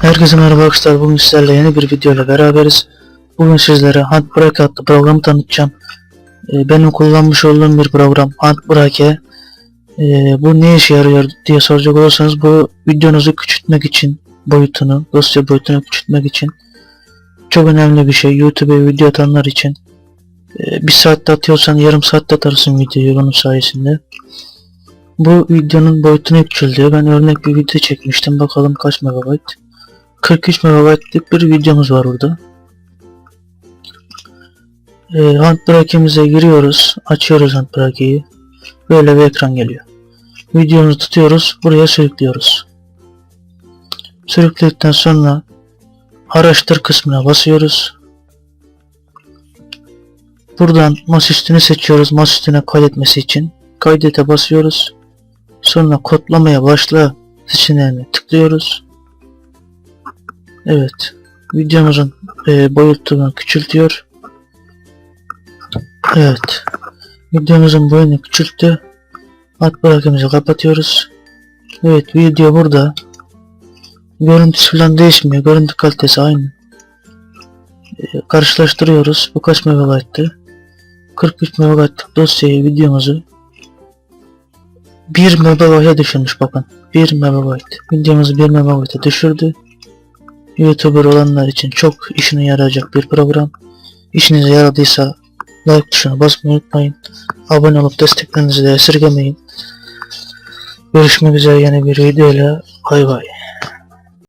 Herkese merhaba arkadaşlar. Bugün sizlerle yeni bir video ile beraberiz. Bugün sizlere Handbrake adlı programı tanıtacağım. Ee, benim kullanmış olduğum bir program Handbrake. Ee, bu ne işe yarıyor diye soracak olursanız bu videonuzu küçültmek için boyutunu, dosya boyutunu küçültmek için çok önemli bir şey. YouTube'a video atanlar için. Ee, bir saatte atıyorsan yarım saatte atarsın videoyu bunun sayesinde. Bu videonun boyutunu küçültüyor. Ben örnek bir video çekmiştim. Bakalım kaç megabayt. 43 MB'lik bir videomuz var burada. E, Handbrake'imize giriyoruz. Açıyoruz Handbrake'yi. Böyle bir ekran geliyor. Videomuzu tutuyoruz. Buraya sürüklüyoruz. Sürükledikten sonra araştır kısmına basıyoruz. Buradan masaüstünü seçiyoruz. Masaüstüne kaydetmesi için. Kaydete basıyoruz. Sonra kodlamaya başla seçeneğine tıklıyoruz. Evet. Videomuzun e, boyutunu küçültüyor. Evet. Videomuzun boyunu küçülttü. Alt bırakımızı kapatıyoruz. Evet video burada. Görüntüsü falan değişmiyor. Görüntü kalitesi aynı. E, karşılaştırıyoruz. Bu kaç megabayttı? 43 megabaytlık dosyayı videomuzu 1 megabayta düşürmüş bakın. 1 megabayt. Videomuzu 1 megabayta düşürdü. YouTuber olanlar için çok işine yarayacak bir program. İşinize yaradıysa like tuşuna basmayı unutmayın. Abone olup desteklerinizi de esirgemeyin. Görüşmek üzere yeni bir videoyla. Bay bay.